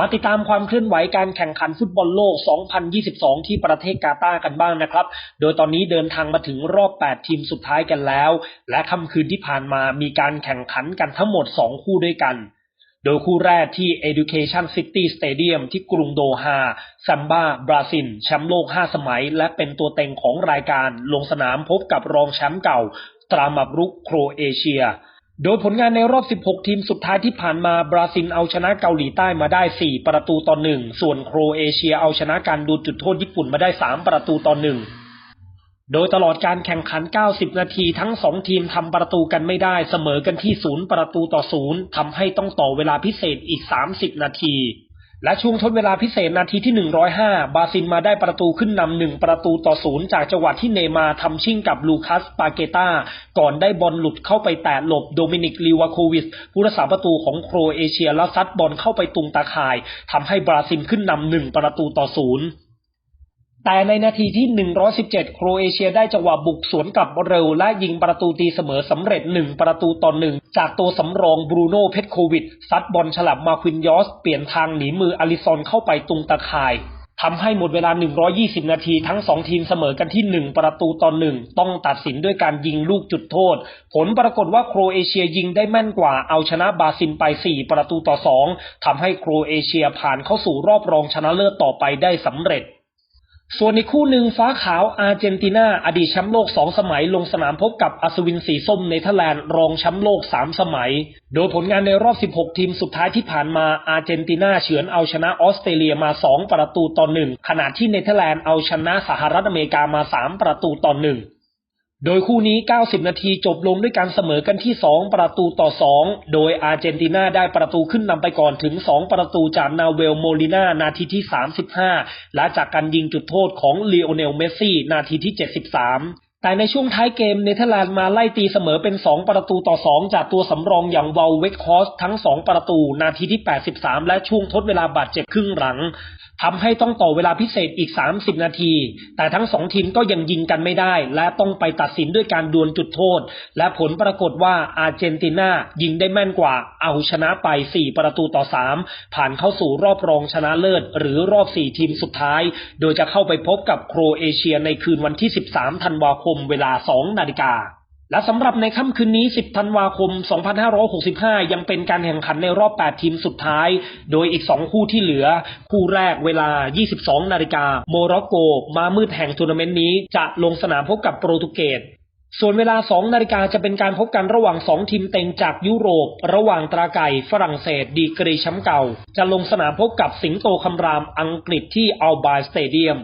มาติดตามความเคลื่อนไหวการแข่งขันฟุตบอลโลก 2022 ที่ประเทศกาตาร์กันบ้างนะครับ โดยตอนนี้เดินทางมาถึงรอบ 8 ทีมสุดท้ายกันแล้ว และค่ำคืนที่ผ่านมามีการแข่งขันกันทั้งหมด 2 คู่ด้วยกัน โดยคู่แรกที่ Education City Stadium ที่กรุงโดฮาซัมบาบราซิล แชมป์โลก 5 สมัย และเป็นตัวเต็งของรายการ ลงสนามพบกับรองแชมป์เก่า ตรามับรุกโครเอเชีย โดยผลงานในรอบ 16 ทีมสุดท้ายที่ผ่านมา บราซิลเอาชนะเกาหลีใต้มาได้ 4 ประตูต่อ 1 ส่วนโครเอเชียเอาชนะการดูจุดโทษญี่ปุ่นมาได้ 3 ประตูต่อ 1 โดยตลอดการแข่งขัน 90 นาทีทั้ง 2 ทีมทำประตูกันไม่ได้เสมอกันที่ 0 ประตูต่อ 0ทำให้ต้องต่อเวลาพิเศษอีก 30 นาที และช่วงทดเวลาพิเศษนาทีที่ 105บราซิลมาได้ประตูขึ้นนำหนึ่งประตูต่อศูนย์จากจังหวะที่เนมาทำชิ่งกับลูคัสปาเกตาก่อนได้บอลหลุดเข้าไปแตะหลบโดมินิกลิวาโควิสผู้รักษาประตูของโครเอเชียแล้วซัดบอลเข้าไปตุงตาข่ายทำให้บราซิลขึ้นนำหนึ่งประตูต่อศูนย์ แต่ในนาทีที่ 117 โครเอเชียได้จังหวะบุกสวนกลับเร็ว และยิงประตูตีเสมอสำเร็จ 1 ประตูต่อหนึ่งจากตัวสำรองบรูโน่เพชรโควิด ซัดบอลฉลับมาควินยอส เปลี่ยนทางหนีมืออลิซอนเข้าไปตุงตะข่ายทำให้หมดเวลา 120 นาที ทั้ง 2 ทีมเสมอกันที่ 1 ประตูต่อหนึ่งต้องตัดสินด้วยการยิงลูกจุดโทษ ผลปรากฏว่าโครเอเชียยิงได้แม่นกว่า เอาชนะบราซิลไป 4 ประตูต่อ 2 ทำให้โครเอเชียผ่านเข้าสู่รอบรองชนะเลิศต่อไปได้สำเร็จ ส่วนในคู่หนึ่งฟ้าขาวอาร์เจนตินาอดีตแชมป์โลกสองสมัยลงสนามพบกับอัศวินสีส้มเนเธอร์แลนด์รองแชมป์โลกสามสมัย โดยผลงานในรอบ 16 ทีมสุดท้ายที่ผ่านมาอาร์เจนตินาเฉือนเอาชนะออสเตรเลียมา 2 ประตูต่อหนึ่งขณะที่เนเธอร์แลนด์เอาชนะสหรัฐอเมริกามา 3 ประตูต่อหนึ่ง โดยคู่นี้ 90 นาทีจบลงด้วยการเสมอกันที่ 2 ประตูต่อ 2 โดยอาร์เจนตินาได้ประตูขึ้นนำไปก่อนถึง 2 ประตูจากนาเวลโมลิน่านาทีที่ 35 และจากการยิงจุดโทษของลีโอเนลเมสซี่ นาทีที่ 73 แต่ในช่วงท้ายเกมเนเธอร์แลนด์มาไล่ตีเสมอเป็น 2 ประตูต่อ 2 จากตัวสำรองอย่างวอลเวกคอสทั้ง 2 ประตู นาทีที่ 83 และช่วงทดเวลาบาดเจ็บครึ่งหลังทำให้ต้องต่อเวลาพิเศษอีก 30 นาที แต่ทั้งสองทีมก็ยังยิงกันไม่ได้ และต้องไปตัดสินด้วยการดวลจุดโทษ และผลปรากฏว่าอาร์เจนตินายิงได้แม่นกว่า เอาชนะไป 4 ประตูต่อ 3 ผ่านเข้าสู่รอบรองชนะเลิศ หรือรอบ 4 ทีมสุดท้าย โดยจะเข้าไปพบกับโครเอเชียในคืนวันที่ 13 ธันวาคมมเวลา 2 นาฬิกา และสำหรับในค่ำคืนนี้ 10 ธันวาคม 2565 ยังเป็นการแข่งขันในรอบ 8 ทีมสุดท้าย โดยอีก 2 คู่ที่เหลือ คู่แรกเวลา 22 นาฬิกา โมร็อกโก มามืดแห่งทัวร์นาเมนต์นี้ จะลงสนามพบกับโปรตุเกสส่วนเวลา 2 นาฬิกาจะเป็นการพบกันระหว่าง 2 ทีมเต็งจากยุโรป ระหว่างตราไก่ฝรั่งเศสดีกรีแชมป์เก่า จะลงสนามพบกับสิงโตคำรามอังกฤษที่อัลบายสเตเดียม